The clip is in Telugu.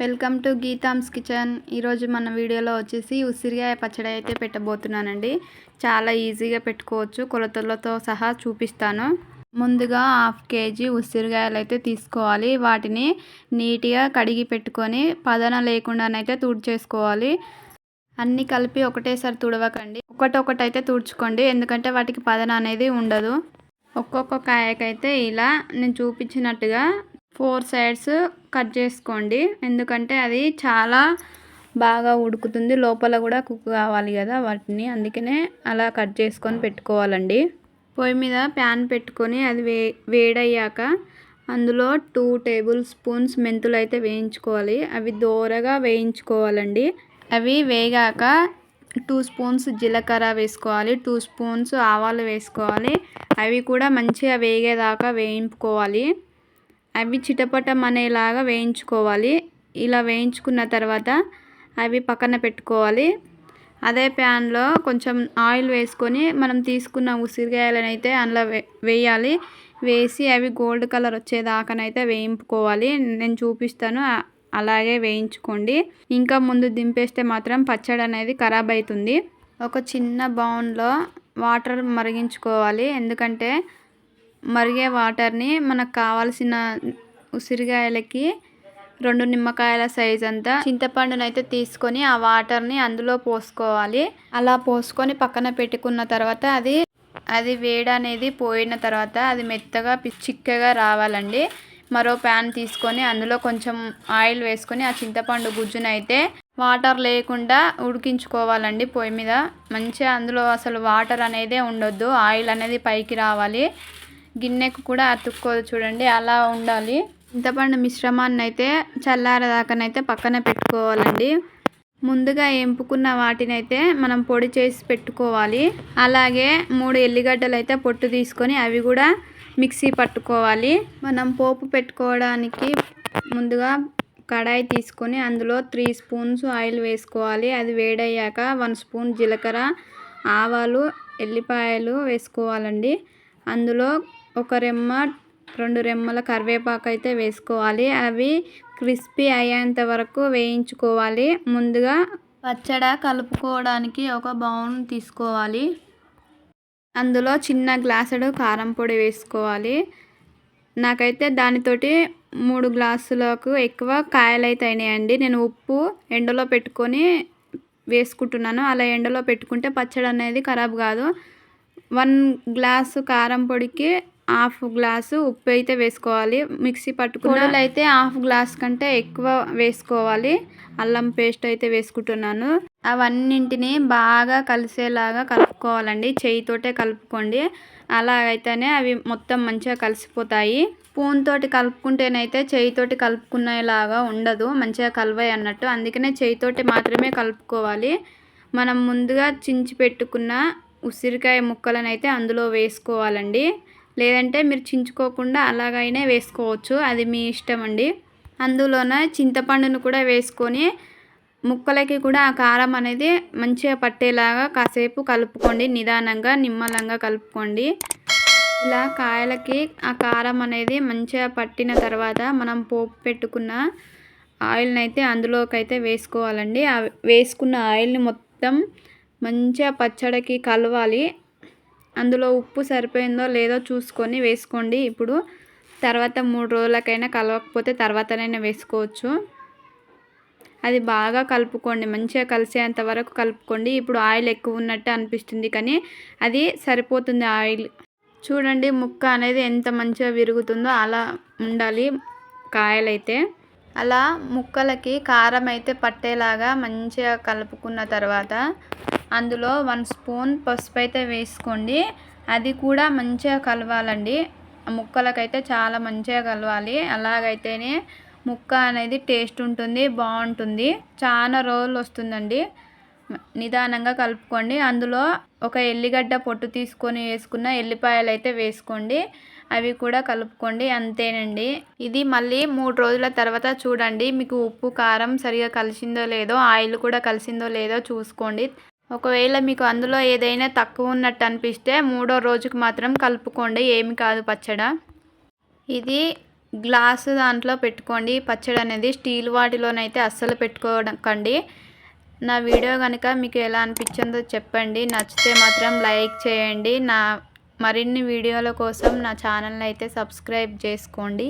Welcome to గీతామ్స్ kitchen. ఈరోజు మన వీడియోలో వచ్చేసి ఉసిరికాయ పచ్చడి అయితే పెట్టబోతున్నానండి. చాలా ఈజీగా పెట్టుకోవచ్చు. కొలతలతో సహా చూపిస్తాను. ముందుగా హాఫ్ కేజీ ఉసిరికాయలు అయితే తీసుకోవాలి. వాటిని నీట్గా కడిగి పెట్టుకొని పదన లేకుండానైతే తుడిచేసుకోవాలి. అన్నీ కలిపి ఒకటేసారి తుడవకండి. ఒకటొకటైతే తుడుచుకోండి. ఎందుకంటే వాటికి పదన అనేది ఉండదు. ఒక్కొక్క కాయకైతే ఇలా నేను చూపించినట్టుగా ఫోర్ సైడ్స్ కట్ చేసుకోండి. ఎందుకంటే అది చాలా బాగా ఉడుకుతుంది. లోపల కూడా కుక్ కావాలి కదా వాటిని. అందుకనే అలా కట్ చేసుకొని పెట్టుకోవాలండి. పొయ్యి మీద ప్యాన్ పెట్టుకొని అది వే వేడయ్యాక అందులో టూ టేబుల్ స్పూన్స్ మెంతులు అయితే వేయించుకోవాలి. అవి దోరగా వేయించుకోవాలండి. అవి వేగాక టూ స్పూన్స్ జీలకర్ర వేసుకోవాలి. టూ స్పూన్స్ ఆవాలు వేసుకోవాలి. అవి కూడా మంచిగా వేగేదాకా వేయించుకోవాలి అవి చిటపటం అనేలాగా వేయించుకోవాలి. ఇలా వేయించుకున్న తర్వాత అవి పక్కన పెట్టుకోవాలి. అదే ప్యాన్లో కొంచెం ఆయిల్ వేసుకొని మనం తీసుకున్న ఉసిరికాయలను అయితే అందులో వేయాలి. వేసి అవి గోల్డ్ కలర్ వచ్చేదాకానైతే వేయించుకోవాలి నేను చూపిస్తాను. అలాగే వేయించుకోండి. ఇంకా ముందు దింపేస్తే మాత్రం పచ్చడి అనేది ఖరాబ్ అవుతుంది ఒక చిన్న బౌన్లో వాటర్ మరిగించుకోవాలి. ఎందుకంటే మరిగే వాటర్ని మనకు కావాల్సిన ఉసిరికాయలకి రెండు నిమ్మకాయల సైజ్ అంతా చింతపండునైతే తీసుకొని ఆ వాటర్ని అందులో పోసుకోవాలి. అలా పోసుకొని పక్కన పెట్టుకున్న తర్వాత అది అది వేడి అనేది పోయిన తర్వాత అది మెత్తగా చిక్కగా రావాలండి. మరో ప్యాన్ తీసుకొని అందులో కొంచెం ఆయిల్ వేసుకొని ఆ చింతపండు గుజ్జునైతే వాటర్ లేకుండా ఉడికించుకోవాలండి పొయ్యి మీద. మంచిగా అందులో అసలు వాటర్ అనేదే ఉండొద్దు. ఆయిల్ అనేది పైకి రావాలి. గిన్నెకు కూడా అతుక్కోదు చూడండి అలా ఉండాలి. చింతపండు మిశ్రమాన్ని అయితే చల్లారదాకనైతే పక్కన పెట్టుకోవాలండి. ముందుగా ఎంపుకున్న వాటినైతే మనం పొడి చేసి పెట్టుకోవాలి. అలాగే మూడు ఎల్లిగడ్డలు అయితే పొట్టు తీసుకొని అవి కూడా మిక్సీ పట్టుకోవాలి. మనం పోపు పెట్టుకోవడానికి ముందుగా కడాయి తీసుకొని అందులో త్రీ స్పూన్స్ ఆయిల్ వేసుకోవాలి. అది వేడయ్యాక వన్ స్పూన్ జీలకర్ర ఆవాలు ఎల్లిపాయలు వేసుకోవాలండి. అందులో ఒక రెమ్మ రెండు రెమ్మల కరివేపాకు అయితే వేసుకోవాలి. అవి క్రిస్పీ అయ్యేంత వరకు వేయించుకోవాలి. ముందుగా పచ్చడి కలుపుకోవడానికి ఒక బౌల్ తీసుకోవాలి. అందులో చిన్న గ్లాసుడు కారం పొడి వేసుకోవాలి. నాకైతే దానితోటి మూడు గ్లాసులకు ఎక్కువ కాయలు అయితే అయినాయండి. నేను ఉప్పు ఎండలో పెట్టుకొని వేసుకుంటున్నాను. అలా ఎండలో పెట్టుకుంటే పచ్చడి అనేది ఖరాబ్ కాదు. వన్ గ్లాసు కారం పొడికి హాఫ్ గ్లాసు ఉప్పు అయితే వేసుకోవాలి. మిక్సీ పట్టుకున్నలు అయితే హాఫ్ గ్లాస్ కంటే ఎక్కువ వేసుకోవాలి. అల్లం పేస్ట్ అయితే వేసుకుంటున్నాను. అవన్నింటిని బాగా కలిసేలాగా కలుపుకోవాలండి. చేయితోటే కలుపుకోండి. అలాగైతేనే అవి మొత్తం మంచిగా కలిసిపోతాయి. స్పూన్ తోటి కలుపుకుంటేనైతే చేయితోటి కలుపుకునేలాగా ఉండదు. మంచిగా కలవాయి అన్నట్టు. అందుకనే చేయితోటి మాత్రమే కలుపుకోవాలి. మనం ముందుగా చించి పెట్టుకున్న ఉసిరికాయ ముక్కలను అయితే అందులో వేసుకోవాలండి. లేదంటే మీరు చించుకోకుండా అలాగైనా వేసుకోవచ్చు. అది మీ ఇష్టం అండి. అందులోన చింతపండును కూడా వేసుకొని ముక్కలకి కూడా ఆ కారం అనేది మంచిగా పట్టేలాగా కాసేపు కలుపుకోండి. నిదానంగా నిమ్మలంగా కలుపుకోండి. ఇలా కాయలకి ఆ కారం అనేది మంచిగా పట్టిన తర్వాత మనం పోపు పెట్టుకున్న ఆయిల్ని అయితే అందులోకి అయితే వేసుకోవాలండి వేసుకున్న ఆయిల్ని మొత్తం మంచిగా పచ్చడికి కలవాలి. అందులో ఉప్పు సరిపోయిందో లేదో చూసుకొని వేసుకోండి. ఇప్పుడు తర్వాత మూడు రోజులకైనా కలవకపోతే తర్వాతనైనా వేసుకోవచ్చు. అది బాగా కలుపుకోండి. మంచిగా కలిసేంత వరకు కలుపుకోండి. ఇప్పుడు ఆయిల్ ఎక్కువ ఉన్నట్టు అనిపిస్తుంది కానీ అది సరిపోతుంది ఆయిల్. చూడండి ముక్క అనేది ఎంత మంచిగా విరుగుతుందో అలా ఉండాలి కాయలైతే. అలా ముక్కలకి కారం అయితే పట్టేలాగా మంచిగా కలుపుకున్న తర్వాత అందులో వన్ స్పూన్ పసుపు అయితే వేసుకోండి. అది కూడా మంచిగా కలవాలండి. ముక్కలకైతే చాలా మంచిగా కలవాలి. అలాగైతేనే ముక్క అనేది టేస్ట్ ఉంటుంది బాగుంటుంది. చాలా రోజులు వస్తుందండి. నిదానంగా కలుపుకోండి. అందులో ఒక ఎల్లిగడ్డ పొట్టు తీసుకొని వేసుకున్న ఎల్లిపాయలు అయితే వేసుకోండి. అవి కూడా కలుపుకోండి. అంతేనండి. ఇది మళ్ళీ మూడు రోజుల తర్వాత చూడండి. మీకు ఉప్పు కారం సరిగా కలిసిందో లేదో ఆయిల్ కూడా కలిసిందో లేదో చూసుకోండి. ఒకవేళ మీకు అందులో ఏదైనా తక్కువ ఉన్నట్టు అనిపిస్తే మూడో రోజుకి మాత్రం కలుపుకోండి ఏమి కాదు పచ్చడ. ఇది గ్లాసు దాంట్లో పెట్టుకోండి. పచ్చడి అనేది స్టీల్ వాటిలోనైతే అస్సలు పెట్టుకోకండి. నా వీడియో కనుక మీకు ఎలా అనిపించిందో చెప్పండి. నచ్చితే మాత్రం లైక్ చేయండి. నా మరిన్ని వీడియోల కోసం నా ఛానల్ని అయితే సబ్స్క్రైబ్ చేసుకోండి.